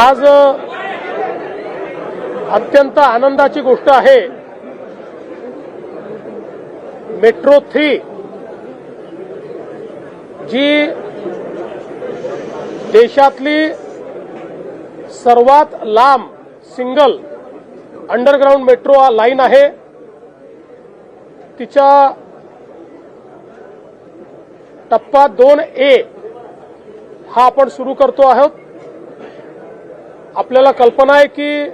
आज अत्यंत आनंदाची गोष्ट आहे. मेट्रो थ्री जी देशातली सर्वात लांब सिंगल अंडरग्राऊंड मेट्रो लाईन आहे. तिच्या टप्पा दोन ए हा आपण सुरू करतो आहोत. आपल्याला कल्पना आहे की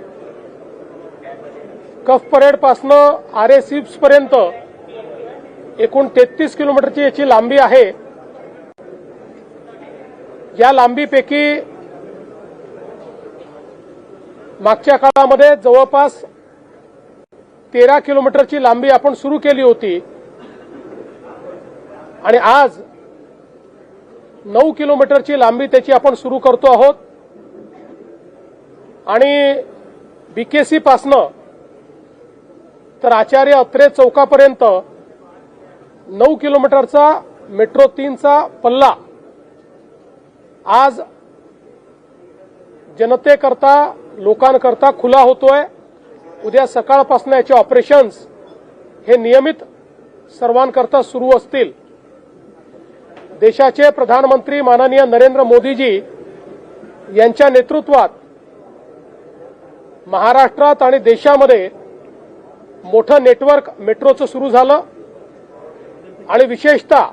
कफ परेडपासनं आर ए पर्यंत एकूण तेहतीस किलोमीटरची याची लांबी आहे. या लांबीपैकी मागच्या काळामध्ये जवळपास तेरा किलोमीटरची लांबी आपण सुरू केली होती. आणि आज नऊ किलोमीटरची लांबी त्याची आपण सुरू करतो आहोत. आणि बीकेसी पासनं तर आचार्य अत्रे चौकापर्यंत नऊ किलोमीटरचा मेट्रो तीनचा पल्ला. आज जनतेकरता लोकांकरता खुला होतोय. उद्या सकाळपासून याचे ऑपरेशन्स हे नियमित सर्वांकरता सुरू असतील. देशाचे प्रधानमंत्री माननीय नरेंद्र मोदीजी यांच्या नेतृत्वात महाराष्ट्रात आणि देशामध्ये मोठं नेटवर्क मेट्रोचं सुरू झालं. आणि विशेषतः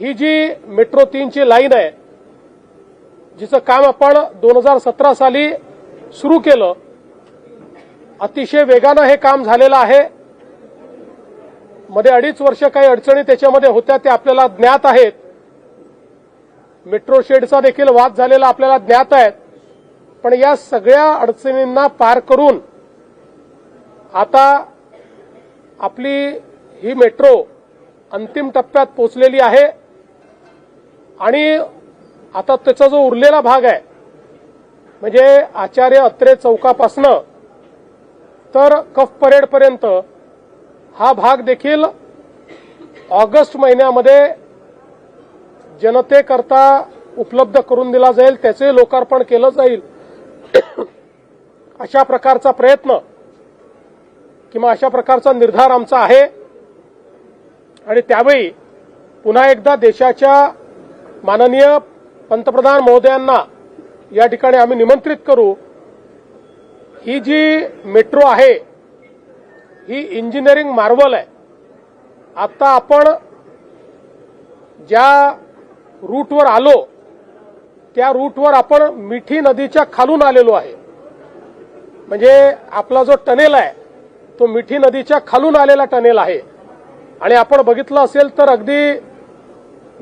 ही जी मेट्रो तीनची लाईन आहे जिचं काम आपण दोन हजार सतरा साली सुरू केलं अतिशय वेगानं हे काम झालेलं आहे. मध्ये अडीच वर्ष काही अडचणी त्याच्यामध्ये होत्या ते आपल्याला ज्ञात आहेत. मेट्रो शेडचा देखील वाद झालेला आपल्याला ज्ञात आहेत. पण या सगळ्या अडचणींना पार करून आता आपली ही मेट्रो अंतिम टप्प्यात पोचलेली आहे. आणि आता त्याचा जो उरलेला भाग आहे म्हणजे आचार्य अत्रे चौकापासनं तर कफ परेडपर्यंत हा भाग देखील ऑगस्ट महिन्यामध्ये जनतेकरता उपलब्ध करून दिला जाईल त्याचे लोकार्पण केलं जाईल. अशा प्रकारचा प्रयत्न किंवा अशा प्रकारचा निर्धार आमचा आहे. आणि त्यावेळी पुन्हा एकदा देशाच्या माननीय पंतप्रधान महोदयांना या ठिकाणी आम्ही निमंत्रित करू. ही जी मेट्रो आहे ही इंजिनिअरिंग मार्वल आहे. आता आपण ज्या रूटवर आलो त्या रूटवर आपण मिठी नदीच्या खालून आलेलो आहे. म्हणजे आपला जो टनेल आहे तो मिठी नदीच्या खालून आलेला टनेल आहे. आणि आपण बघितलं असेल तर अगदी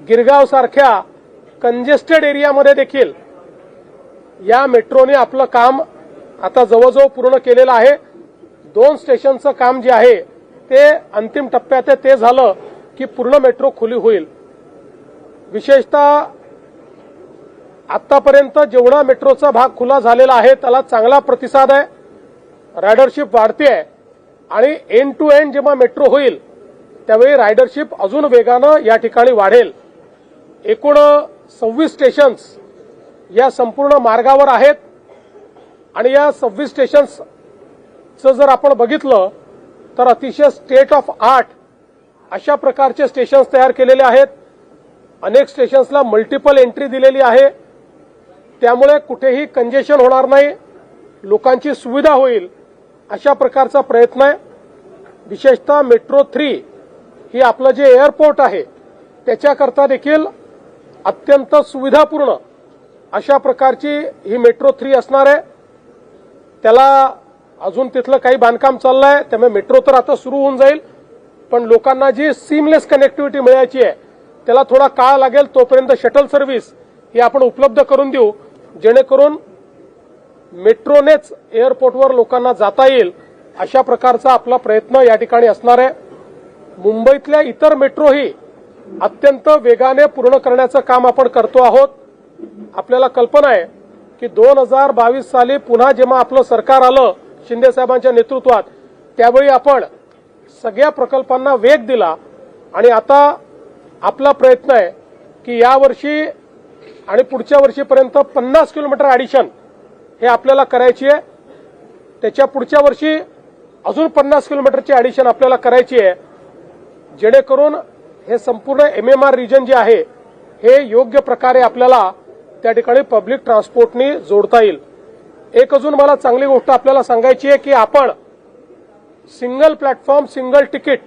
गिरगाव सारख्या कंजेस्टेड एरियामध्ये देखील या मेट्रोने आपलं काम आता जवळजवळ पूर्ण केलेलं आहे. दोन स्टेशनचं काम जे आहे ते अंतिम टप्प्यात आहे. ते झालं की पूर्ण मेट्रो खुली होईल. विशेषतः आतापर्यंत जेवढा मेट्रोचा भाग खुला झालेला आहे त्याला चांगला प्रतिसाद आहे. रायडरशिप वाढते आहे. आणि एंड टू एंड जेव्हा मेट्रो होईल त्यावेळी रायडरशिप अजून वेगानं या ठिकाणी वाढेल. एकूण सव्वीस स्टेशन्स या संपूर्ण मार्गावर आहेत. आणि या सव्वीस स्टेशन्सचं जर आपण बघितलं तर अतिशय स्टेट ऑफ आर्ट अशा प्रकारचे स्टेशन्स तयार केलेले आहेत. अनेक स्टेशन्सला मल्टिपल एंट्री दिलेली आहे. त्यामुळे कुठेही कंजेशन होणार नाही. लोकांची सुविधा होईल अशा प्रकारचा प्रयत्न आहे. विशेषतः मेट्रो थ्री ही आपलं जे एअरपोर्ट आहे त्याच्याकरता देखील अत्यंत सुविधापूर्ण अशा प्रकारची ही मेट्रो थ्री असणार आहे. त्याला अजून तिथलं काही बांधकाम चाललं आहे त्यामुळे मेट्रो तर आता सुरू होऊन जाईल. पण लोकांना जी सीमलेस कनेक्टिव्हिटी मिळायची आहे त्याला थोडा काळ लागेल तोपर्यंत शटल सर्व्हिस ही आपण उपलब्ध करून देऊ. जेणेकरून मेट्रोनेच एअरपोर्टवर लोकांना जाता येईल अशा प्रकारचा आपला प्रयत्न या ठिकाणी असणार आहे. मुंबईतल्या इतर मेट्रोही अत्यंत वेगाने पूर्ण करण्याचं काम आपण करतो आहोत. आपल्याला कल्पना आहे की दोन हजार बावीस साली पुन्हा जेव्हा आपलं सरकार आलं शिंदे साहेबांच्या नेतृत्वात त्यावेळी आपण सगळ्या प्रकल्पांना वेग दिला. आणि आता आपला प्रयत्न आहे की यावर्षी आणि पुढच्या वर्षीपर्यंत पन्नास किलोमीटर ॲडिशन हे आपल्याला करायची आहे. त्याच्या पुढच्या वर्षी अजून पन्नास किलोमीटरची ॲडिशन आपल्याला करायची आहे. जेणेकरून हे संपूर्ण एम एम आर रिजन जे आहे हे योग्य प्रकारे आपल्याला त्या ठिकाणी पब्लिक ट्रान्सपोर्टनी जोडता येईल. एक अजून मला चांगली गोष्ट आपल्याला सांगायची आहे की आपण सिंगल प्लॅटफॉर्म सिंगल तिकीट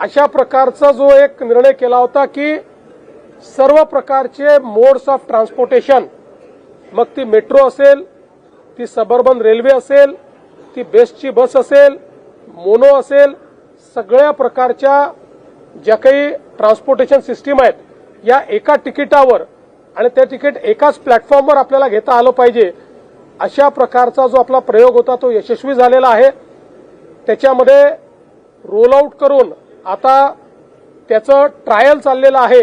अशा प्रकारचा जो एक निर्णय केला होता की सर्व प्रकारचे मोड्स ऑफ ट्रान्सपोर्टेशन मग ती मेट्रो असेल ती सबर्बन रेल्वे असेल ती बेस्टची बस असेल मोनो असेल सगळ्या प्रकारच्या ज्या काही ट्रान्सपोर्टेशन सिस्टीम आहेत या एका तिकिटावर आणि ते तिकीट एकाच प्लॅटफॉर्मवर आपल्याला घेता आलं पाहिजे अशा प्रकारचा जो आपला प्रयोग होता तो यशस्वी झालेला आहे. त्याच्यामध्ये रोल आऊट करून आता त्याचं ट्रायल चाललेलं आहे.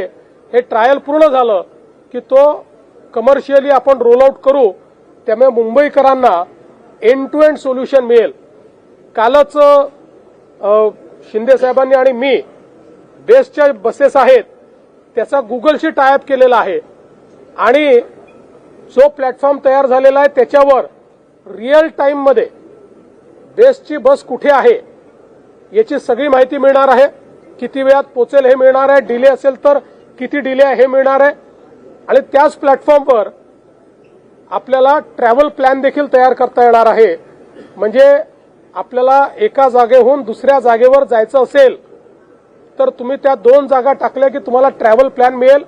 हे ट्रायल पूर्ण झालं की तो कमर्शियली आपण रोल आऊट करू त्यामुळे मुंबईकरांना एंड टू एंड सोल्युशन मिळेल. कालच शिंदे साहेबांनी आणि मी बेस्टच्या बसेस आहेत त्याचा गुगलशी टायअप केलेला आहे. आणि जो प्लॅटफॉर्म तयार झालेला आहे त्याच्यावर रिअल टाईममध्ये बेस्टची बस कुठे आहे याची सगळी माहिती मिळणार आहे. किती वेळात पोचेल हे मिळणार आहे. डिले असेल तर किती डिले आहे हे मिळणार आहे. आणि त्याच प्लॅटफॉर्मवर आपल्याला ट्रॅव्हल प्लॅन देखील तयार करता येणार आहे. म्हणजे आपल्याला एका जागेहून दुसऱ्या जागेवर जायचं असेल तर तुम्ही त्या दोन जागा टाकल्या की तुम्हाला ट्रॅव्हल प्लॅन मिळेल.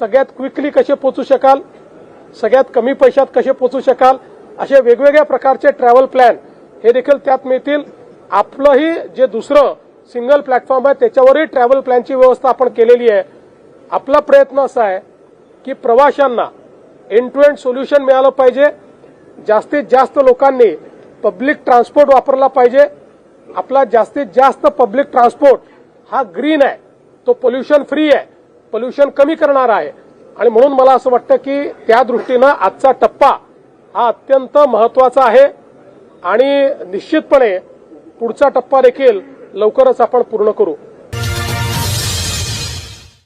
सगळ्यात क्विकली कसे पोचू शकाल सगळ्यात कमी पैशात कसे पोचू शकाल असे वेगवेगळ्या प्रकारचे ट्रॅव्हल प्लॅन हे देखील त्यात मिळतील. आपलंही जे दुसरं सिंगल प्लॅटफॉर्म आहे त्याच्यावरही ट्रॅव्हल प्लॅनची व्यवस्था आपण केलेली आहे. आपला प्रयत्न असा आहे की प्रवाशांना एंड टू एंड सोल्युशन मिळालं पाहिजे. जास्तीत जास्त लोकांनी पब्लिक ट्रान्सपोर्ट वापरला पाहिजे. आपला जास्तीत जास्त पब्लिक ट्रान्सपोर्ट हा ग्रीन आहे. तो पोल्युशन फ्री आहे. पोल्युशन कमी करणारा आहे. आणि म्हणून मला असं वाटतं की त्या दृष्टीनं आजचा टप्पा हा अत्यंत महत्त्वाचा आहे. आणि निश्चितपणे पुढचा टप्पा देखील लवकरच आपण पूर्ण करू.